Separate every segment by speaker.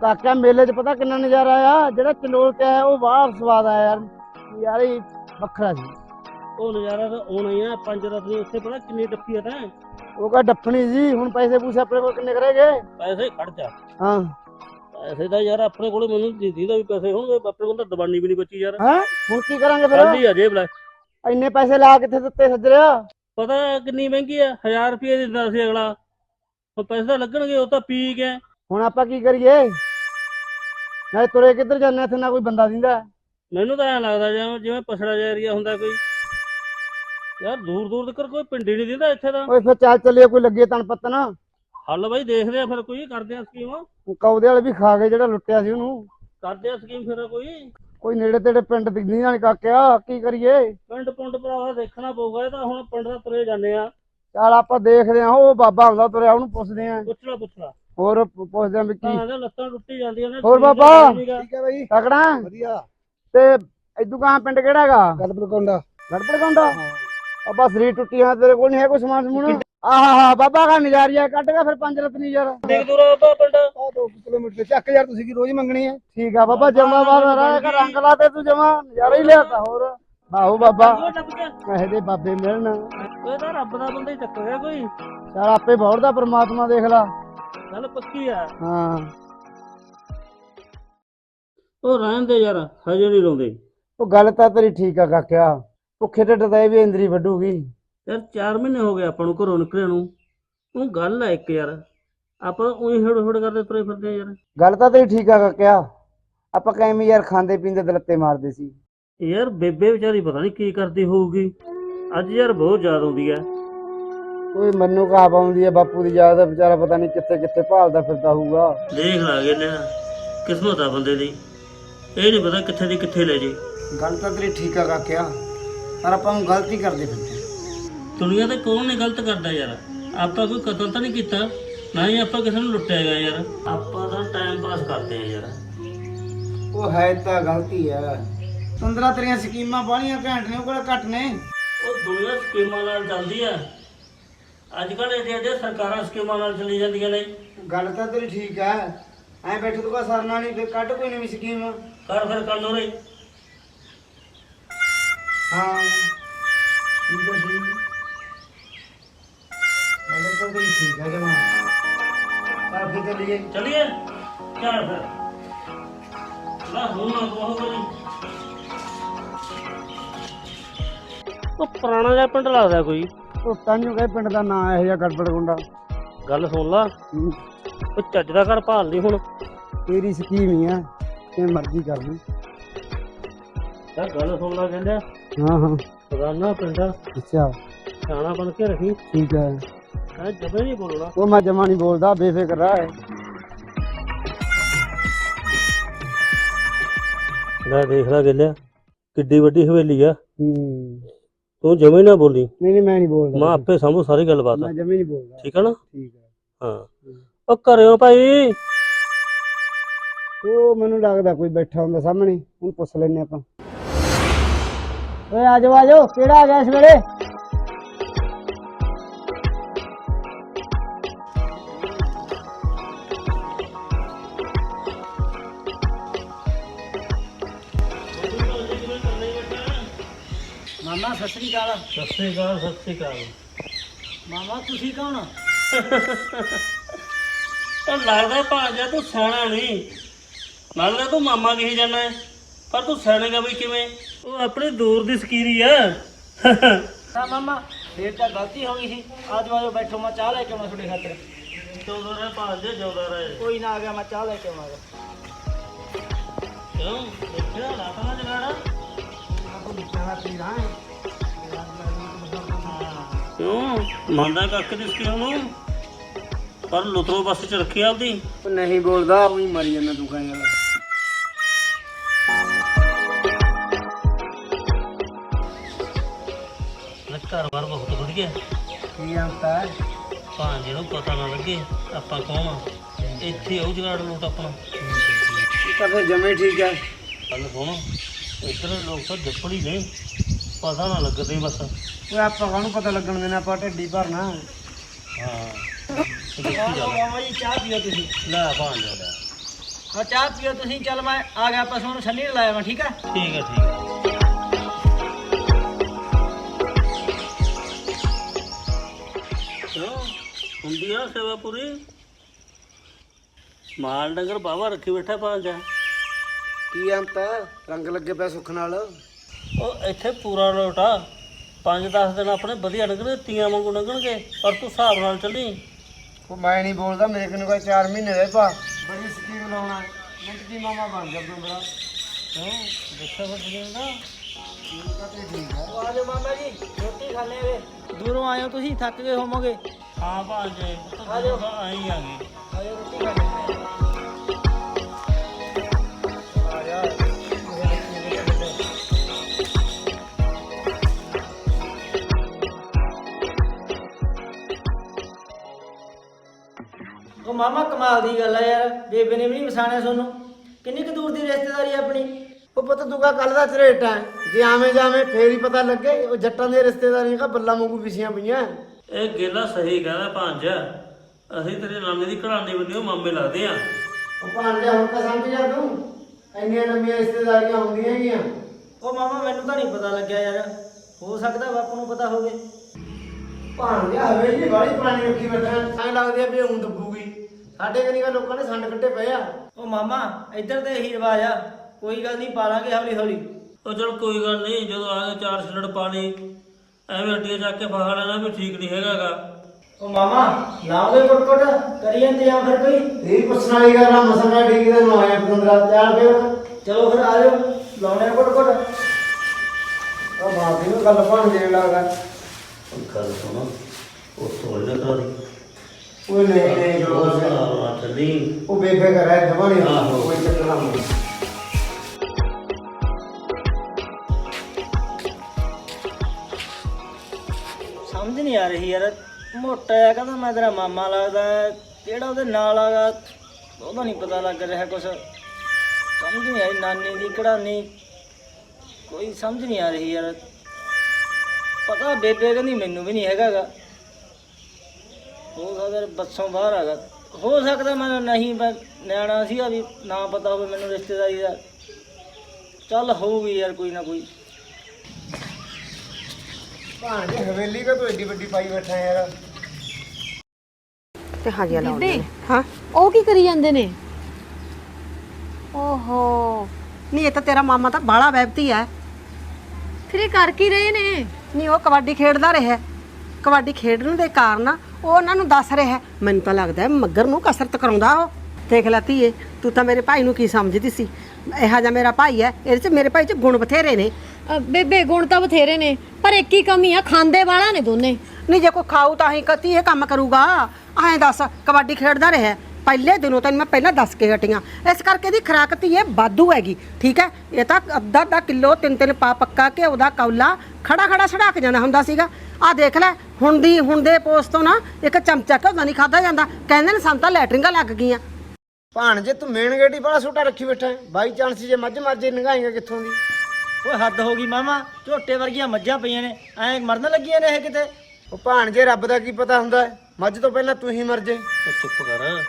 Speaker 1: ਕਾਕਾ ਮੇਲੇ 'ਚ ਪਤਾ ਕਿੰਨਾ ਨਜ਼ਾਰਾ ਆਇਆ? ਜਿਹੜਾ ਚੰਡੋਲ ਤੇ ਆਇਆ ਉਹ ਵਾਹ ਸਵਾਦ ਆਇਆ ਯਾਰ। ਯਾਰ ਇਹ ਵੱਖਰਾ ਸੀ।
Speaker 2: ਉਹ ਨਜ਼ਾਰਾ ਤਾਂ ਆਉਣਾ ਹੀ ਆ ਪੰਜ ਰਤਨੀ ਉੱਥੇ ਪਤਾ ਕਿੰਨੀ ਟੱਪੀ ਆ ਤਾਂ।
Speaker 1: ਉਹ ਕਾ ਡੱਫਣੀ ਸੀ ਹੁਣ ਪੈਸੇ ਪੂਸੇ ਆਪਣੇ ਕੋਲ ਕਿੰਨੇ ਕਰੇਗੇ
Speaker 2: ਪੈਸੇ ਖੜ ਜਾ।
Speaker 1: ਹਾਂ।
Speaker 2: ਪੈਸੇ ਤਾਂ ਯਾਰ ਆਪਣੇ ਕੋਲੇ ਮੈਨੂੰ ਦੀਦੀ ਦਾ ਵੀ ਪੈਸੇ ਹੋਣਗੇ ਆਪਣੇ ਕੋਲ ਤਾਂ ਦਵਾਨੀ ਵੀ ਨਹੀਂ ਬਚੀ ਯਾਰ।
Speaker 1: ਹੈ? ਹੁਣ ਕੀ ਕਰਾਂਗੇ ਫਿਰ?
Speaker 2: ਖਾਲੀ ਆ ਜੇਬ ਲੈ।
Speaker 1: ਇੰਨੇ ਪੈਸੇ ਲਾ ਕਿੱਥੇ ਦਿੱਤੇ ਸੱਜਰਿਆ
Speaker 2: ਪਤਾ ਕਿੰਨੀ ਮਹਿੰਗੀ ਆ? 1000 ਰੁਪਏ ਦਿੰਦਾ ਸੀ ਅਗਲਾ। ਉਹ ਪੈਸੇ ਤਾਂ ਲੱਗਣਗੇ ਉਹ ਤਾਂ ਪੀ ਗਿਆ।
Speaker 1: ਹੁਣ ਆਪਾਂ ਕੀ ਕਰੀਏ? ਨਾਲੇ ਤੁਰੇ ਕਿੱਧਰ ਜਾਂਦੇ ਇੱਥੇ ਨਾ ਕੋਈ ਬੰਦਾ ਦਿੰਦਾ।
Speaker 2: ਮੈਨੂੰ ਤਾਂ ਐਂ ਲੱਗਦਾ ਜਿਵੇਂ ਜਿਵੇਂ ਪਛੜਾ ਜਿਹਾ ਏਰੀਆ ਹੁੰਦਾ ਕੋਈ। ਯਾਰ ਦੂਰ ਦੂਰ ਤੱਕ ਕੋਈ ਪਿੰਡੀ ਨਹੀਂ ਦਿੰਦਾ ਇੱਥੇ ਤਾਂ।
Speaker 1: ਓਏ ਫਿਰ ਚੱਲ ਚੱਲੀਏ ਕੋਈ ਲੱਗੇ ਤਣ ਪੱਤਨ।
Speaker 2: ਹੱਲ ਬਾਈ ਦੇਖਦੇ ਆ ਫਿਰ ਕੋਈ ਕਰਦੇ ਆ ਸਕੀਮ।
Speaker 1: ਕੌਦੇ ਵਾਲੇ ਵੀ ਖਾ ਗਏ ਜਿਹੜਾ ਲੁੱਟਿਆ ਸੀ ਉਹਨੂੰ।
Speaker 2: ਕਰਦੇ ਆ ਸਕੀਮ ਫਿਰ ਕੋਈ।
Speaker 1: ਕੋਈ ਨੇੜੇ ਤੇੜੇ ਪਿੰਡ ਦਿਖਦੀ ਨਾਲ ਕਾਕਿਆ ਕੀ ਕਰੀਏ?
Speaker 2: ਪਿੰਡ ਪੁੰਡ ਭਰਾਵਾ ਦੇਖਣਾ ਪਊਗਾ ਇਹ ਤਾਂ ਹੁਣ ਪਿੰਡ ਦਾ ਤੁਰੇ ਜਾਂਦੇ ਆ।
Speaker 1: ਚੱਲ ਆਪਾਂ ਦੇਖਦੇ ਆਂ ਉਹ ਬਾਬਾ ਆਉਂਦਾ ਤੁਰਿਆ ਉਹਨੂੰ ਪੁੱਛਦੇ ਆਂ
Speaker 2: ਪੁੱਛਣਾ ਪੁੱਛਣਾ
Speaker 1: ਹੋਰ ਪੁ- ਪੁੱਛਦੇ ਆਂ ਵੀ ਕੀ।
Speaker 2: ਤਾਂ ਇਹਦੇ ਲੱਤਾਂ ਟੁੱਟੀ ਜਾਂਦੀਆਂ ਨੇ
Speaker 1: ਹੋਰ ਬਾਬਾ?
Speaker 3: ਠੀਕ ਹੈ ਬਾਈ।
Speaker 1: ਤਕੜਾ?
Speaker 3: ਵਧੀਆ।
Speaker 1: ਤੇ ਇਦੂ ਕਹਾਂ ਪਿੰਡ ਕਿਹੜਾ ਹੈਗਾ?
Speaker 3: ਕੋਂਡਾ।
Speaker 1: ਗੜਪੜ ਕੰਡਾ? ਅੱਬਾ ਸਰੀਰ ਟੁੱਟੀਆਂ ਤੇਰੇ ਕੋਲ ਨਹੀਂ ਹੈ ਕੋਈ ਸਮਾਨ ਸਮੂਨ? ਆਹਾ ਬਾਬਾ ਦਾ ਨਜ਼ਾਰੀਆ ਕੱਢ ਗਿਆ ਫਿਰ ਪੰਜ ਰਤਨੀ ਯਾਰ।
Speaker 2: ਦੇਖ ਦੂਰ ਬਾਬਾ ਪਿੰਡ।
Speaker 3: ਆ 2 ਕਿਲੋਮੀਟਰ ਚੱਕ ਯਾਰ ਤੁਸੀਂ ਕੀ ਰੋਜ਼ ਮੰਗਣੀ ਹੈ?
Speaker 1: ਠੀਕ ਆ ਬਾਬਾ ਜਮਾ ਬਾਬਾ ਰਾਹ ਰੰਗ ਲਾ ਤੇ ਤੂੰ ਜਮਾ ਨਜ਼ਾਰਾ ਹੀ ਲਿਆਤਾ ਹੋਰ। ਆਹੋ ਬਾਬਾ।
Speaker 2: ਉਹ ਟੱਪ ਗਿਆ
Speaker 1: ਕਹੇ ਦੇ ਬਾਬੇ ਮਿਲਣ।
Speaker 2: ਉਹ ਤਾਂ ਰੱਬ ਦਾ ਬੰਦਾ ਹੀ ਚੱਕ ਗਿਆ ਕੋਈ।
Speaker 1: ਚੱਲ ਆਪੇ ਬੌੜਦਾ ਪ੍ਰਮਾਤਮਾ ਦੇਖ ਲਾ।
Speaker 2: ਗੱਲ ਪੱਕੀ ਆ।
Speaker 1: ਹਾਂ।
Speaker 2: ਉਹ ਰਹਿਣ ਦੇ ਯਾਰ ਹਜੇ ਨਹੀਂ ਲਾਉਂਦੇ
Speaker 1: ਉਹ ਗੱਲ ਤਾਂ ਤੇਰੀ ਠੀਕ ਆ ਕਾਕਿਆ। ਭੁੱਖੇ ਢਿੱਡ ਇਹ ਵੀ ਇੰਦਰੀ ਵੱਢੂਗੀ।
Speaker 2: ਯਾਰ 4 ਮਹੀਨੇ ਹੋ ਗਏ ਆਪਾਂ ਨੂੰ ਘਰੋਂ ਨਿਕਲੇ ਨੂੰ। ਉਹ ਗੱਲ ਆ ਇੱਕ ਯਾਰ। ਆਪਾਂ ਉਹੀ ਹੜ ਹੜ ਕਰਦੇ ਤੁਰੇ ਫਿਰਦੇ ਆ ਯਾਰ।
Speaker 1: ਗੱਲ ਤਾਂ ਤੇਰੀ ਠੀਕ ਆ ਕਾਕਿਆ। ਆਪਾਂ ਕਿਵੇਂ ਯਾਰ ਖਾਂਦੇ ਪੀਂਦੇ ਦਲੱਤੇ ਮਾਰਦੇ ਸੀ।
Speaker 2: ਯਾਰ ਬੇਬੇ ਵਿਚਾਰੀ ਪਤਾ ਨਹੀਂ ਕੀ ਕਰਦੀ ਹੋਊਗੀ। ਅੱਜ ਯਾਰ ਬਹੁਤ ਯਾਦ ਆਉਂਦੀ ਆ
Speaker 1: ਕੋਈ ਮੰਨੂ ਕਾ ਆਉਂਦੀ ਹੈ ਬਾਪੂ ਦੀ ਯਾਦ ਵਿਚਾਰਾ ਪਤਾ ਨਹੀਂ ਕਿੱਥੇ ਕਿੱਥੇ ਭਾਲਦਾ ਫਿਰਦਾ ਹੋਊਗਾ।
Speaker 2: ਦੇਖ ਲਾਗੇ ਨੇ ਕਿਸਮਤ ਆ ਬੰਦੇ ਦੀ। ਇਹ ਨਹੀਂ ਪਤਾ ਕਿੱਥੇ ਦੀ ਕਿੱਥੇ ਲੈ ਜੇ।
Speaker 1: ਗੱਲ ਤਾਂ ਤੇਰੀ ਠੀਕ ਆ ਕਾਕਿਆ ਪਰ ਆਪਾਂ ਨੂੰ ਗਲਤੀ ਕਰਦੇ ਫਿਰਦੇ
Speaker 2: ਦੁਨੀਆ ਤੇ ਕੌਣ ਨਹੀਂ ਗਲਤ ਕਰਦਾ ਯਾਰ? ਆਪਾਂ ਕੋਈ ਕਤਲ ਤਾਂ ਨਹੀਂ ਕੀਤਾ ਨਾ ਹੀ ਆਪਾਂ ਕਿਸੇ ਨੂੰ ਲੁੱਟਿਆ ਗਿਆ ਯਾਰ। ਆਪਾਂ ਤਾਂ ਟਾਈਮ ਪਾਸ ਕਰਦੇ ਆ ਯਾਰ।
Speaker 1: ਉਹ ਹੈ ਤਾਂ ਗਲਤੀ ਆ। ਸੁੰਦਰਾ ਤੇਰੀਆਂ ਸਕੀਮਾਂ ਬਾਹਲੀਆਂ ਘੈਂਟ ਨੇ ਉਹ ਕੋਲ ਘੱਟ ਨੇ?
Speaker 2: ਉਹ ਦੁਨੀਆ ਸਕੀਮਾਂ ਨਾਲ ਚੱਲਦੀ ਆ। ਅੱਜ ਕੱਲ੍ਹ ਇਹਦੇ ਅੱਡੇ ਸਰਕਾਰਾਂ ਸਕੀਮਾਂ ਨਾਲ ਚੱਲੀ ਜਾਂਦੀਆਂ ਨੇ।
Speaker 1: ਗੱਲ ਤਾਂ ਤੇਰੀ ਠੀਕ ਆ। ਐ ਬੈਠੇ ਤੂੰ ਕਾ ਸਰਨਾ ਨਹੀਂ ਫਿਰ ਕੱਢ ਕੋਈ ਨਵੀਂ ਸਕੀਮ।
Speaker 2: ਕਰ ਫਿਰ ਕੰਨ ਉਰੇ
Speaker 1: ਹਾਂ। ਠੀਕ ਆ ਠੀਕ ਗੱਲ ਤਾਂ ਤੇਰੀ ਠੀਕ ਆ ਜਮਾ। ਆ ਫਿਰ ਚੱਲੀਏ।
Speaker 2: ਚਲਿਏ? ਚੱਲ ਫਿਰ। ਨਾ ਹੁਣ ਨਾ ਕਹੋ ਉਹ ਪੁਰਾਣਾ ਜਿਹਾ ਪਿੰਡ ਲੱਗਦਾ ਕੋਈ।
Speaker 1: ਉਹ ਤਾਂਯੂ ਕਹੇ ਪਿੰਡ ਦਾ ਨਾਂ ਇਹ ਜਿਹਾ ਗੜਬੜ ਗੁੰਡਾ।
Speaker 2: ਗੱਲ ਸੁਣ ਲਾ। ਉਹ ਚੱਜ ਦਾ ਘਰ ਭਾਲ ਲਈ ਹੁਣ।
Speaker 1: ਤੇਰੀ ਸਕੀਮ ਹੀ ਆ ਤੇ ਮਰਜ਼ੀ ਕਰ ਲਈ।
Speaker 2: ਤਾਂ ਗੱਲ ਸੁਣ ਲਾ ਕਹਿੰਦੇ।
Speaker 1: ਹਾਂ ਹਾਂ।
Speaker 2: ਫਲਾਨਾ ਪਿੰਡ
Speaker 1: ਅੱਛਾ।
Speaker 2: ਸਿਆਣਾ ਬਣ ਕੇ ਰੱਖੀ
Speaker 1: ਠੀਕ ਹੈ
Speaker 2: ਕਹ ਜਦੇ ਨਹੀਂ ਬੋਲਣਾ।
Speaker 1: ਉਹ ਮੈਂ ਜਮਾ ਨਹੀਂ ਬੋਲਦਾ ਬੇਫਿਕਰ ਰਹਿ।
Speaker 2: ਲੈ ਦੇਖ ਲੈ ਗਿੱਲਿਆ ਕਿੱਡੀ ਵੱਡੀ ਹਵੇਲੀ ਆ।
Speaker 1: ਹੂੰ।
Speaker 2: ਤੂੰ ਜਮੇ ਨਾ ਬੋਲੀ।
Speaker 1: ਨਹੀਂ ਨਹੀਂ ਮੈਂ ਨਹੀਂ ਬੋਲਦਾ।
Speaker 2: ਮੈਂ ਆਪੇ ਸੰਭੂ ਸਾਰੀ ਗੱਲਬਾਤ
Speaker 1: ਮੈਂ ਜਮੇ ਨਹੀਂ ਬੋਲਦਾ।
Speaker 2: ਠੀਕ ਹੈ ਨਾ?
Speaker 1: ਠੀਕ ਹੈ।
Speaker 2: ਹਾਂ। ਉਹ ਘਰਿਓ ਭਾਈ।
Speaker 1: ਉਹ ਮੈਨੂੰ ਲੱਗਦਾ ਕੋਈ ਬੈਠਾ ਹੁੰਦਾ ਸਾਹਮਣੇ। ਉਹਨੂੰ ਪੁੱਛ ਲੈਨੇ ਆਪਾਂ। ਓਏ ਆ ਜਾਓ ਆ ਜਾਓ। ਕਿਹੜਾ ਆ ਗਿਆ ਇਸ ਵੇਲੇ? ਮਾਮਾ ਸਤਿ ਸ੍ਰੀ ਅਕਾਲ।
Speaker 2: ਸਤਿ ਸ੍ਰੀ ਅਕਾਲ ਸਤਿ ਸ੍ਰੀ ਅਕਾਲ।
Speaker 1: ਮਾਮਾ ਤੁਸੀਂ ਕੌਣ
Speaker 2: ਉਹ ਲੱਗਦਾ ਭਾਂਜਾ ਤੂੰ ਸਿਆਣਾ ਨਹੀਂ। ਲੱਗਦਾ ਤੂੰ ਮਾਮਾ ਕਹੀ ਜਾਣਾ ਪਰ ਤੂੰ ਸਿਆਣੇਗਾ ਵੀ ਕਿਵੇਂ? ਉਹ ਆਪਣੀ ਦੂਰ ਦੀ ਸਕੀਰੀ ਆ।
Speaker 1: ਹਾਂ ਮਾਮਾ ਫੇਰ ਤਾਂ ਗਲਤੀ ਹੋ ਗਈ ਸੀ। ਆਜੋ ਆਜੋ ਬੈਠੋ ਮੈਂ ਚਾਹ ਲੈ ਕੇ ਆਉਣਾ ਤੁਹਾਡੇ ਖਾਤਰ।
Speaker 2: ਚੌਦਾ ਰਹੇ ਭਾਂਜੇ ਚੌਦਾ ਰਹੇ।
Speaker 1: ਕੋਈ ਨਾ ਆ ਗਿਆ ਮੈਂ ਚਾਹ ਲੈ ਕੇ ਆਵਾਂਗਾ
Speaker 2: ਕਿਉਂ? ਦੇਖਿਆ ਲਾਟਾ ਜਗਾੜਾ। ਕਿਉਂ? ਮੰਨਦਾ ਕੱਖ ਦੀ ਸਕੀਮ ਨੂੰ? ਪਰ ਲੁਤਰੋ ਬਸ ਚ ਰੱਖੀ ਆਪਦੀ।
Speaker 1: ਉਹ ਨਹੀਂ ਬੋਲਦਾ ਉਹੀ ਮਰੀ ਜਾਂਦਾ ਤੂੰ ਕਹਿੰਦਾ
Speaker 2: ਲੈ ਘਰ ਬਾਰ ਬਹੁਤ ਵਧੀਆ।
Speaker 1: ਕੀ ਹੈ
Speaker 2: ਭਾਂਜੇ ਨੂੰ ਪਤਾ ਨਾ ਲੱਗੇ ਆਪਾਂ ਕੌਣ ਆ? ਇੱਥੇ ਆਉ ਜਗਾੜ ਲੋਟ ਆਪਣਾ।
Speaker 1: ਤਾਂ ਫਿਰ ਜਮੇ ਠੀਕ ਹੈ
Speaker 2: ਗੱਲ ਸੁਣ। ਇੱਧਰ ਲੋਕ ਤਾਂ ਜੱਪੜੀ ਨੇ ਪਤਾ ਨਾ ਲੱਗਦੇ ਬਸ।
Speaker 1: ਉਹ ਆਪਾਂ ਕਾਹਨੂੰ ਪਤਾ ਲੱਗਣ ਦੇਣਾ ਆਪਾਂ ਢੱਡੀ ਭਰਨਾ।
Speaker 2: ਹਾਂ ਦੇਖੀ ਚੱਲ
Speaker 1: ਜੀ ਚਾਹ ਪੀਓ ਤੁਸੀਂ।
Speaker 2: ਲੈ ਭਾਂਜਾ ਲੈ।
Speaker 4: ਹਾਂ ਚਾਹ ਪੀਓ ਤੁਸੀਂ ਚੱਲ ਮੈਂ ਆ ਗਿਆ ਪਸ਼ੂ ਨੂੰ ਛੱਲੀ ਲਾਇਆ ਮੈਂ ਠੀਕ ਆ?
Speaker 2: ਠੀਕ ਹੈ ਠੀਕ ਹੈ ਕਿਉਂ ਹੁੰਦੀ ਆ ਸੇਵਾ ਪੂਰੀ? ਮਾਲ ਡੰਗਰ ਬਾਵਾ ਰੱਖੀ ਬੈਠਾ ਪੰਜ ਆ
Speaker 1: ਕੀ ਅੰਤ ਹੈ ਰੰਗ ਲੱਗੇ ਪਿਆ ਸੁੱਖ ਨਾਲ।
Speaker 2: ਉਹ ਇੱਥੇ ਪੂਰਾ ਲੋਟਾ 5-10 ਦਿਨ ਆਪਣੇ ਵਧੀਆ ਲੰਘਣੇ ਤੀਆਂ ਵਾਂਗੂ ਲੰਘਣਗੇ ਪਰ ਤੂੰ ਹਿਸਾਬ ਨਾਲ ਚੱਲੀ।
Speaker 1: ਉਹ ਮੈਂ ਨਹੀਂ ਬੋਲਦਾ ਮੇਰੇ ਕੋਲ ਕੋਈ 4 ਮਹੀਨੇ ਰਹਿ ਪਾ ਬੜੀ ਸਕੀਮ ਲਾਉਣਾ ਮਿੰਟ ਦੀ ਮਾਮਾ ਬਣ ਜਾ ਤੂੰ ਮੇਰਾ
Speaker 2: ਕਿਉਂ? ਦੇਖਿਆ ਫਿਰ ਨਾ
Speaker 4: ਆ ਜਾਓ ਮਾਮਾ ਜੀ ਰੋਟੀ ਖਾਣੇ ਵੇ। ਦੂਰੋਂ ਆਇਓ ਤੁਸੀਂ ਥੱਕ ਗਏ ਹੋਵੋਗੇ।
Speaker 2: ਹਾਂ ਭਾਂਜੇ ਆਈ ਆ ਗਏ
Speaker 4: ਰੋਟੀ ਖਾਣੇ ਮਾਮਾ ਕਮਾਲ ਦੀ ਗੱਲ ਆ ਯਾਰ ਬੇਬੇ ਨੇ ਵੀ ਨਹੀਂ ਵਸਾਣਿਆ ਤੁਹਾਨੂੰ ਕਿੰਨੀ ਕੁ ਦੂਰ ਦੀ ਰਿਸ਼ਤੇਦਾਰੀ ਆ ਆਪਣੀ?
Speaker 1: ਉਹ ਪੁੱਤ ਕਾ ਕੱਲ ਦਾ ਝਰੇਟ ਹੈ। ਜੇ ਆਵੇਂ ਜਾਵੇਂ ਫੇਰ ਹੀ ਪਤਾ ਲੱਗੇ ਉਹ ਜੱਟਾਂ ਦੀਆਂ ਰਿਸ਼ਤੇਦਾਰੀਆਂ ਕਾ ਬੱਲਾ ਵਾਂਗੂ ਵਿਛੀਆਂ ਪਈਆਂ।
Speaker 2: ਇਹ ਗੇਲਾ ਸਹੀ ਕਹਿੰਦਾ ਭਾਂਜ ਅਸੀਂ ਤੇਰੇ ਨਾਨੇ ਦੀ ਕਢਾਣੀ ਬੰਨਿਓ ਮਾਮੇ ਲੱਗਦੇ ਆ।
Speaker 1: ਉਹ ਭਾਂਜਾ ਹੁਣ ਤਾਂ ਸਮਝ ਜਾ ਤੂੰ। ਇੰਨੀਆਂ ਲੰਮੀਆਂ ਰਿਸ਼ਤੇਦਾਰੀਆਂ ਹੁੰਦੀਆਂ ਹੈਗੀਆਂ
Speaker 4: ਉਹ ਮਾਮਾ ਮੈਨੂੰ ਤਾਂ ਨਹੀਂ ਪਤਾ ਲੱਗਿਆ ਯਾਰ। ਹੋ ਸਕਦਾ ਬਾਪੂ ਨੂੰ ਪਤਾ ਹੋਵੇ।
Speaker 1: ਭਾਂਜਾ ਹਵੇਲੀ ਵਾਲੀ ਪੁਰਾਣੀ ਰੱਖੀ ਬੈਠਾ। ਐਂ ਲੱਗਦੀ ਆ ਵੀ ਉਹ ਦੱਬੂਗੀ। ਸਾਡੇ ਕਨੀ ਲੋਕਾਂ ਨੇ ਸੰਡ ਕੱਟੇ ਪਏ ਆ।
Speaker 4: ਉਹ ਮਾਮਾ ਇੱਧਰ ਤੇ ਇਹੀ ਰਿਵਾਜ ਆ। ਕੋਈ ਗੱਲ ਨਹੀਂ ਪਾਲਾਂਗੇ ਹੌਲੀ ਹੌਲੀ।
Speaker 2: ਉਹ ਚਲ ਕੋਈ ਗੱਲ ਨਹੀਂ ਜਦੋਂ ਆ ਚਾਰ ਸਿਲੜ ਪਾ ਲਈ ਐਵੇਂ ਹੱਡੀਆਂ ਚੱਕ ਕੇ ਫਾਹਾ ਲੈਣਾ ਵੀ ਠੀਕ ਨਹੀਂ ਹੈਗਾਗਾ।
Speaker 4: ਉਹ ਮਾਮਾ ਲਾਉਂਗੇ ਕੁੱਟ ਕਰੀ ਜਾਂਦੇ ਆ ਫਿਰ ਕੋਈ।
Speaker 1: ਇਹ ਪੁੱਛਣ ਵਾਲੀ ਗੱਲ ਆ ਮਸਲਾ ਠੀਕ ਦੇ ਨੂੰ ਆਇਆ ਪੰਦਰਾ ਤਿਆਰ ਫੇਰ
Speaker 4: ਚਲੋ ਫਿਰ ਆ ਜਾਓ ਲਾਉਣੇ ਕੁੱਟ ਕੁੱਟ
Speaker 1: ਉਹ ਬਾਪੀ ਨੂੰ ਗੱਲ ਭਾਣ ਦੇਣ ਲੱਗਾ।
Speaker 2: ਗੱਲ ਸੁਣ ਉਹ ਤੋੜ ਨਾ ਕਰਾ ਦੀ
Speaker 1: ਉਹ ਨਹੀਂ ਨਹੀਂ ਜੋ
Speaker 2: ਉਹ
Speaker 1: ਹੈ।
Speaker 2: ਸਾਰਾ ਚੱਲੀ
Speaker 1: ਉਹ ਬੇਬੇ ਕਰ ਰਿਹਾ ਦਵਾਣੀ
Speaker 2: ਆਹੋ।
Speaker 1: ਕੋਈ ਚੱਕਰ ਨਾ ਹੋਵੇ
Speaker 4: ਸਮਝ ਨਹੀਂ ਆ ਰਹੀ ਯਾਰ ਮੋਟਾ ਆ ਕਹਿੰਦਾ ਮੈਂ ਤੇਰਾ ਮਾਮਾ ਲੱਗਦਾ ਹੈ। ਕਿਹੜਾ ਉਹਦੇ ਨਾਲ ਆਗਾ ਉਹਦਾ ਨਹੀਂ ਪਤਾ ਲੱਗ ਰਿਹਾ ਕੁਛ ਸਮਝ ਨਹੀਂ ਆਈ ਨਾਨੀ ਦੀ ਕਢਾਨੀ ਕੋਈ ਸਮਝ ਨਹੀਂ ਆ ਰਹੀ ਯਾਰ ਪਤਾ ਬੇਬੇ ਕਹਿੰਦੀ ਮੈਨੂੰ ਵੀ ਨਹੀਂ ਹੈਗਾਗਾ ਹੋ ਸਕਦਾ ਬੱਸੋਂ ਬਾਹਰ ਆਗਾ ਹੋ ਸਕਦਾ ਮੈਂ ਨਹੀਂ ਮੈਂ ਨਿਆਣਾ ਸੀਗਾ ਵੀ ਨਾ ਪਤਾ ਹੋਵੇ ਮੈਨੂੰ ਰਿਸ਼ਤੇਦਾਰੀ ਦਾ। ਚੱਲ ਹੋਊਗੀ ਯਾਰ ਕੋਈ ਨਾ ਕੋਈ।
Speaker 1: ਭਾਣ ਜੀ ਹਵੇਲੀ ਕਾ ਤੂੰ ਏਡੀ ਵੱਡੀ ਪਾਈ ਬੈਠਾ ਯਾਰ।
Speaker 5: ਤੇ ਹਾਜ਼ੀਆਂ ਲਾਉਂਦੇ
Speaker 6: ਬੀਬੀ।
Speaker 5: ਨੇ। ਹਾਂ।
Speaker 6: ਉਹ ਕੀ ਕਰੀ ਜਾਂਦੇ ਨੇ?
Speaker 5: ਓਹੋ। ਨਹੀਂ ਇਹ ਤਾਂ ਤੇਰਾ ਮਾਮਾ ਤਾਂ ਬਾਲਾ ਵੈਬਤੀ ਹੈ
Speaker 6: ਫਿਰ ਇਹ ਕਰ ਕੀ ਰਹੇ ਨੇ?
Speaker 5: ਨਹੀਂ ਉਹ ਕਬੱਡੀ ਖੇਡਦਾ ਰਿਹਾ। ਕਬੱਡੀ ਖੇਡਣ ਦੇ ਕਾਰਨ ਉਹ ਉਹਨਾਂ ਨੂੰ ਦੱਸ ਰਿਹਾ। ਹੈ। ਮੈਨੂੰ ਤਾਂ ਲੱਗਦਾ ਹੈ ਮੱਗਰ ਨੂੰ ਕਸਰਤ ਕਰਾਉਂਦਾ ਉਹ। ਦੇਖ ਲੈ ਧੀਏ ਤੂੰ ਤਾਂ ਮੇਰੇ ਭਾਈ ਨੂੰ ਕੀ ਸਮਝਦੀ ਸੀ? ਇਹੋ ਜਿਹਾ ਮੇਰਾ ਭਾਈ ਹੈ ਇਹਦੇ 'ਚ ਮੇਰੇ ਭਾਈ 'ਚ ਗੁਣ ਬਥੇਰੇ ਨੇ।
Speaker 6: ਅ, ਬੇਬੇ ਗੁਣ ਤਾਂ ਬਥੇਰੇ ਨੇ ਪਰ ਇੱਕ ਹੀ ਕਮੀ ਆ ਖਾਂਦੇ ਵਾਲਾ ਨੇ ਦੋਨੇ।
Speaker 5: ਨਹੀਂ ਜੇ ਕੋਈ ਖਾਊ ਤਾਂ ਹੀ ਕਤੀ ਇਹ ਕੰਮ ਕਰੂਗਾ। ਐਂ ਦੱਸ ਕਬੱਡੀ ਖੇਡਦਾ ਰਿਹਾ। ਪਹਿਲੇ ਦਿਨੋਂ ਤੈਨੂੰ ਮੈਂ ਪਹਿਲਾਂ ਦੱਸ ਕੇ ਹਟੀਆਂ ਇਸ ਕਰਕੇ ਇਹਦੀ ਖਰਾਕ ਧੀਏ ਵਾਧੂ ਹੈਗੀ ਠੀਕ ਹੈ? ਇਹ ਤਾਂ ਅੱਧਾ ਅੱਧਾ ਕਿਲੋ ਤਿੰਨ ਤਿੰਨ ਪਾ ਪੱਕਾ ਘਿਓ ਦਾ ਕੌਲਾ ਖੜਾ ਖੜਾ ਛੜਾਕ ਜਾਂਦਾ ਹੁੰਦਾ ਸੀਗਾ। ਆ ਦੇਖ ਲੈ ਹੁਣ ਦੀ ਹੁਣ ਦੇ ਪੋਸਟ ਤੋਂ ਨਾ ਇੱਕ ਚਮਚਾ ਦਾ ਨਹੀਂ ਖਾਦਾ ਜਾਂਦਾ। ਕਹਿੰਦੇ ਨੇ ਸਾਨੂੰ ਤਾਂ ਲੈਟਰਿੰਗਾਂ ਲੱਗ ਗਈਆਂ।
Speaker 1: ਭਾਣ ਜੇ ਤੂੰ ਮੇਨ ਗੇਟ ਬੜਾ ਛੋਟਾ ਰੱਖੀ ਬੈਠਾ ਹੈ। ਬਾਈ ਚਾਂਸ ਜੇ ਮੱਝ ਮਾਜੇ ਨੰਗਾਏਗਾ ਕਿੱਥੋਂ ਦੀ?
Speaker 4: ਓਏ ਹੱਦ ਹੋ ਗਈ ਮਾਮਾ। ਝੋਟੇ ਵਰਗੀਆਂ ਮੱਝਾਂ ਪਈਆਂ ਨੇ। ਐ ਮਰਨ ਲੱਗੀਆਂ ਨੇ ਇਹ ਕਿਤੇ।
Speaker 1: ਉਹ ਭਾਣ ਜੇ ਰੱਬ ਦਾ ਕੀ ਪਤਾ ਹੁੰਦਾ ਹੈ? ਮੱਝ ਤੋਂ ਪਹਿਲਾਂ ਤੂੰ ਹੀ ਮਰ ਜੇ।
Speaker 2: ਉਹ ਚੁੱਪ ਕਰ।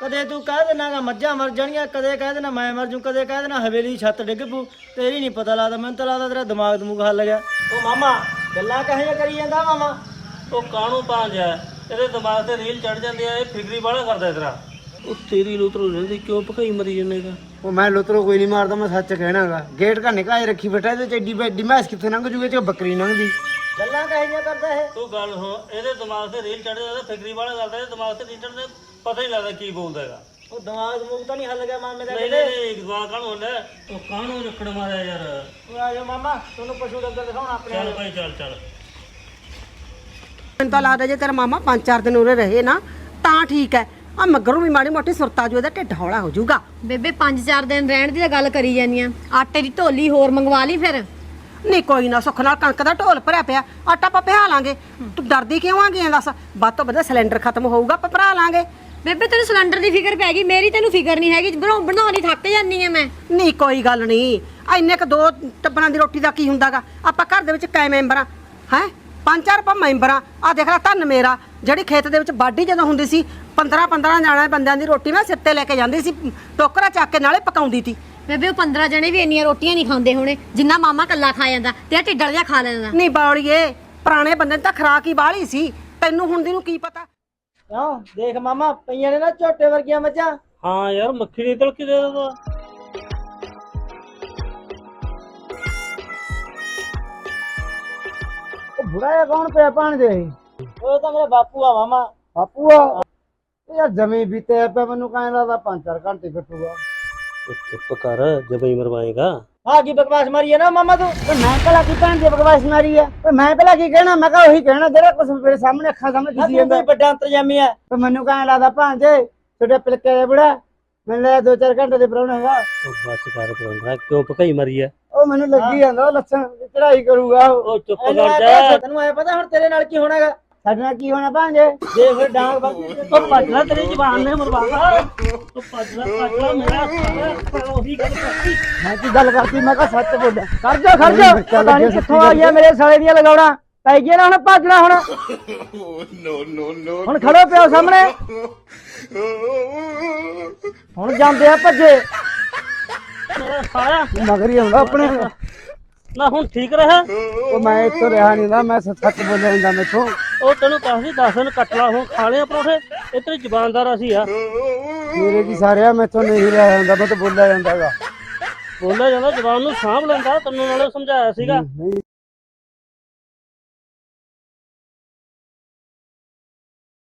Speaker 4: ਕਦੇ ਤੂੰ ਕਹਿ ਦੇਣਾਗਾ ਮੱਝਾਂ ਮਰ ਜਾਣੀਆਂ ਕਦੇ ਕਹਿ ਦੇਣਾ ਮੈਂ ਮਰ ਜੂ ਕਦੇ ਕਹਿ ਦੇਣਾ ਹਵੇਲੀ ਦੀ ਛੱਤ ਡਿੱਗ ਪੂ ਤੇਰੀ ਨਹੀਂ ਪਤਾ ਲੱਗਦਾ ਮੈਨੂੰ ਤਾਂ ਲੱਗਦਾ ਤੇਰਾ ਦਿਮਾਗ ਦਮੂਗ ਹੱਲ ਗਿਆ। ਓ ਮਾਮਾ ਗੱਲਾਂ ਕਹੇ ਕਰੀ ਜਾਂਦਾ ਮਾਮਾ?
Speaker 2: ਉਹ ਕਾਹਨੂੰ ਭਾਂਜ ਹੈ ਇਹਦੇ ਦਿਮਾਗ ਤੇ ਰੀਲ ਚੜ ਜਾਂਦੀ ਆ ਇਹ ਫਿਕਰੀ ਵਾਲਾ ਕਰਦਾ ਤੇਰਾ। ਉਹ ਤੇਰੀ ਲੂਤਰੋ ਰਹਿੰਦੀ ਕਿਉਂ ਭਕਾਈ ਮਰੀ ਜੰਨੇਗਾ
Speaker 1: ਉਹ ਮੈਂ ਲੁਤਰੋ ਕੋਈ ਨਹੀਂ ਮਾਰਦਾ ਮੈਂ ਸੱਚ ਕਹਿਣਾਗਾ। ਗੇਟ ਘਾ ਨਿਕਾਏ ਰੱਖੀ ਬੈਠਾ ਇਹਦੇ ਚ ਵੱਡੀ ਮੈਸ ਕਿੱਥੇ ਲੰਘ ਜੂਗੇ ਤੇ ਬੱਕਰੀ ਲੰਘਦੀ।
Speaker 4: ਗੱਲਾਂ ਕਹੇ ਕਰਦਾ ਇਹ?
Speaker 2: ਤੂੰ ਗੱਲ ਸੁਣ ਇਹਦੇ ਦਿਮਾਗ ਤੇ ਰੀਲ ਚੜ ਜਾਂਦਾ ਫਿਕਰੀ ਵਾਲਾ ਕਰਦਾ ਇਹਦੇ ਦਿਮਾਗ ਤੇ ਰੀਲ ਚੜਦੇ ਪਤਾ ਹੀ ਲੱਗਦਾ ਕੀ ਬੋਲਦਾ ਹੈਗਾ
Speaker 4: ਉਹ ਦਿਮਾਗ ਦਮੂਗ ਤਾਂ ਨਹੀਂ ਹੱਲ ਗਿਆ ਮਾਮੇ ਦਾ
Speaker 2: ਨਹੀਂ
Speaker 4: ਕਿਤੇ?
Speaker 2: ਨਹੀਂ ਨਹੀਂ ਦਿਮਾਗ ਕਾਹਨੂੰ ਹੁੰਦਾ ਉਹ ਕਾਹਨੂੰ ਰੱਖੜ ਮਾਰਿਆ ਯਾਰ?
Speaker 4: ਆ ਜਾ ਮਾਮਾ ਤੁਹਾਨੂੰ ਪਸ਼ੂ ਡੰਗਰ ਦਿਖਾਉਣ ਆਪਣੇ
Speaker 2: ਚੱਲ ਭਾਈ ਚੱਲ ਚੱਲ।
Speaker 5: ਮੈਨੂੰ ਤਾਂ ਲੱਗਦਾ ਜੇ ਤੇਰਾ ਮਾਮਾ ਪੰਜ ਚਾਰ ਦਿਨ ਉਰੇ ਰਹੇ ਨਾ ਤਾਂ ਠੀਕ ਹੈ। ਆ ਮੱਗਰ ਵੀ ਮਾੜੀ ਮੋਟੀ ਸੁਰਤਾ ਜੋ ਇਹਦਾ ਢਿੱਡ ਹੌਲਾ ਹੋ ਜਾਊਗਾ।
Speaker 6: ਬੇਬੇ 5-4 ਦਿਨ ਰਹਿਣ ਦੀ ਤਾਂ ਗੱਲ ਕਰੀ ਜਾਂਦੀ ਆ। ਆਟੇ ਦੀ ਢੋਲੀ ਹੋਰ ਮੰਗਵਾ ਲਈ ਫਿਰ।
Speaker 5: ਨਹੀਂ ਕੋਈ ਨਾ ਸੁੱਖ ਨਾਲ ਕਣਕ ਦਾ ਢੋਲ ਭਰਿਆ ਪਿਆ ਆਟਾ ਆਪਾਂ ਪਿਹਾ ਲਾਂਗੇ। ਤੂੰ ਡਰਦੀ ਕਿਉਂ ਆ ਗਿਆ ਦੱਸ? ਵੱਧ ਤੋਂ ਵੱਧ ਸਿਲੰਡਰ ਖਤਮ ਹੋਊਗਾ ਆਪਾਂ ਭਰਾ ਲਾਂਗੇ।
Speaker 6: ਬੇਬੇ ਤੈਨੂੰ ਸਿਲੰਡਰ ਦੀ ਫਿਕਰ ਪੈ ਗਈ ਮੇਰੀ ਤੈਨੂੰ ਫਿਕਰ ਨਹੀਂ ਹੈਗੀ ਬਣਾਉ ਬਣਾਉਣੀ ਥੱਕ ਜਾਂਦੀ ਆ ਮੈਂ।
Speaker 5: ਨਹੀਂ ਕੋਈ ਗੱਲ ਨਹੀਂ। ਇੰਨੇ ਕ ਦੋ ਟੱਬਰਾਂ ਦੀ ਰੋਟੀ ਦਾ ਕੀ ਹੁੰਦਾਗਾ? ਆਪਾਂ ਘਰ ਦੇ ਵਿੱਚ ਕੈ ਮੈਂਬਰ ਆ ਹੈ? ਪੰਜ ਚਾਰ ਆਪਾਂ ਮੈਂਬਰ ਆ। ਆ ਦੇਖ ਲੈ ਧੰਨ ਮੇਰਾ ਜਿਹੜੀ ਖੇਤ ਦੇ ਵਿੱਚ ਬਾਡੀ ਜਦੋਂ ਹੁੰਦੀ ਸੀ 15 15 ਜਾਣਾ ਬੰਦਿਆਂ ਦੀ ਰੋਟੀ ਮੈਂ ਸਿੱਤੇ ਲੈ ਕੇ ਜਾਂਦੀ ਸੀ ਟੋਕਰਾ ਚੱਕ ਕੇ ਨਾਲੇ ਪਕਾਉਂਦੀ ਸੀ
Speaker 6: ਬੇਬੇ ਉਹ 15 ਜਣੇ ਵੀ ਇੰਨੀਆਂ ਰੋਟੀਆਂ ਨਹੀਂ ਖਾਂਦੇ ਹੋਣੇ। ਜਿੰਨਾ ਮਾਮਾ ਕੱਲਾ ਖਾ ਜਾਂਦਾ ਤੇ ਆ ਢਿੱਡਲ ਜਿਹਾ ਖਾ ਲੈਂਦਾ।
Speaker 5: ਨਹੀਂ ਬੌਲੀਏ ਪੁਰਾਣੇ ਬੰਦੇ ਦੀ ਤਾਂ ਖਰਾਕ ਹੀ ਬਾਹਲੀ ਸੀ। ਤੈਨੂੰ ਹੁਣ ਦੀ ਨੂੰ ਕੀ ਪਤਾ?
Speaker 4: ਕਿਉਂ ਦੇਖ ਮਾਮਾ ਪਈਆਂ ਨੇ ਨਾ ਝੋਟੇ ਵਰਗੀਆਂ ਮੱਝਾਂ।
Speaker 2: ਹਾਂ ਯਾਰ ਮੱਖੀ ਨਹੀਂ ਤਲਕੀ ਦੇ ਦੋ
Speaker 1: ਉਹ ਬੁੜਾ ਜਿਹਾ ਕੌਣ ਪਿਆ ਭਾਣਜੇ
Speaker 4: ਉਹ ਤਾਂ ਮੇਰੇ ਬਾਪੂ ਆ ਮਾਮਾ।
Speaker 1: ਬਾਪੂ ਆ? ਇਹ ਯਾਰ ਜਮੀ ਬੀਤੇ ਪਿਆ ਮੈਨੂੰ ਕਹਿਣ ਲੱਗਦਾ ਪੰਜ ਚਾਰ ਘੰਟੇ ਕੱਟੂਗਾ
Speaker 2: ਚੁੱਪ ਕਰ ਜਬਈ ਮਰਵਾਏਗਾ।
Speaker 4: ਆ ਕੀ ਬਕਵਾਸ ਮਾਰੀ ਹੈ ਨਾ ਮਾਮਾ ਤੂੰ?
Speaker 1: ਤੇ ਮੈਂ ਭਲਾ ਕੀ ਭੈਣ ਦੀ ਬਕਵਾਸ ਮਾਰੀ ਆ ਤੇ ਮੈਂ ਭਲਾ ਕੀ ਕਹਿਣਾ? ਮੈਂ ਕਿਹਾ ਉਹੀ ਕਹਿਣਾ ਜਿਹੜਾ ਕੁਝ ਮੇਰੇ ਸਾਹਮਣੇ ਅੱਖਾਂ ਸਾਹਮਣੇ ਦਿਸੀ ਜਾਂਦਾ।
Speaker 4: ਵੱਡਾ ਅੰਤਰਜਾਮੀ ਆ
Speaker 1: ਤੇ ਮੈਨੂੰ ਕਹਿਣ ਲੱਗਦਾ ਭਾਂਜੇ? ਛੋਟੇ ਪਿਲਕੇ ਦੇ ਬੁੜਾ। ਮੈਨੂੰ ਲੱਗਦਾ ਦੋ ਚਾਰ ਘੰਟੇ ਦੇ ਪ੍ਰਾਹੁਣਾ ਹੈਗਾ।
Speaker 2: ਉਹ ਬਸ ਕਰ ਪਰੰਦਾ ਕਿਉਂ ਭਕਾਈ ਮਰੀ ਆ
Speaker 1: ਉਹ ਮੈਨੂੰ ਲੱਗੀ ਜਾਂਦਾ ਉਹ ਲੱਛਣ ਚੜਾਈ ਕਰੂਗਾ ਉਹ।
Speaker 2: ਉਹ ਚੁੱਪ ਕਰ ਜਾ।
Speaker 4: ਤੈਨੂੰ ਐ ਪਤਾ ਹੁਣ ਤੇਰੇ ਨਾਲ ਕੀ ਹੋਣਾਗਾ
Speaker 1: ਸਾਡੇ ਨਾਲ ਕੀ ਹੋਣਾ ਭਾਂਜੇ?
Speaker 4: ਜੇ ਫਿਰ ਡਾਂਗ ਵੱਢ
Speaker 2: ਉਹ ਭੱਜਣਾ ਤੇਰੀ ਜ਼ਬਾਨ ਨੇ ਮਰਵਾਤਾ ਉਹ ਭੱਜਣਾ ਭੱਜਣਾ ਮੇਰਾ ਸਾਰਾ ਉਹੀ ਗੱਲ ਕਰਤੀ।
Speaker 1: ਮੈਂ ਕੀ ਗੱਲ ਕਰਤੀ? ਮੈਂ ਕਿਹਾ ਸੱਚ ਬੋਲਿਆ। ਕਰ ਜਾ ਖੜ
Speaker 4: ਜਾ। ਪਤਾ ਨੀ ਕਿੱਥੋਂ ਆ ਗਿਆ ਮੇਰੇ ਸਾਲੇ ਦੀਆਂ ਲਗਾਉਣਾ। ਪੈ ਗਿਆ ਨਾ ਹੁਣ ਭੱਜਣਾ ਹੁਣ। ਹੁਣ ਖੜੋ ਪਿਓ ਸਾਹਮਣੇ। ਹੁਣ ਜਾਂਦੇ ਆ ਭੱਜੇ।
Speaker 2: ਸਾਰਾ
Speaker 1: ਮਗਰ ਹੀ ਆਉਂਦਾ ਆਪਣੇ।
Speaker 2: ਨਾ ਹੁਣ ਠੀਕ ਰਿਹਾ।
Speaker 1: ਉਹ ਮੈਂ ਇੱਥੋਂ ਰਿਹਾ ਨਹੀਂ ਹੁੰਦਾ ਮੈਂ ਸੱਚ ਬੋਲਿਆ ਹੁੰਦਾ ਮੈਥੋਂ।
Speaker 2: ਉਹ ਤੈਨੂੰ ਕਹਾਂ ਸੀ 10 ਦਿਨ ਕੱਟ ਲਾ ਹੁਣ ਖਾ ਲਿਆ ਪਰੋਠੇ। ਇਹ ਤੇਰੀ ਜ਼ਬਾਨਦਾਰ ਅਸੀਂ ਆ।
Speaker 1: ਮੇਰੇ ਕੀ ਸਾਰਿਆ ਮੈਥੋਂ ਨਹੀਂ ਰਿਹਾ ਜਾਂਦਾ ਮੈਂ ਤਾਂ ਬੋਲਿਆ ਜਾਂਦਾਗਾ
Speaker 2: ਬੋਲਿਆ ਜਾਂਦਾ ਜ਼ਬਾਨ ਨੂੰ ਸਾਂਭ ਲੈਂਦਾ ਤੈਨੂੰ ਨਾਲੇ ਸਮਝਾਇਆ ਸੀਗਾ।
Speaker 1: ਨਹੀਂ।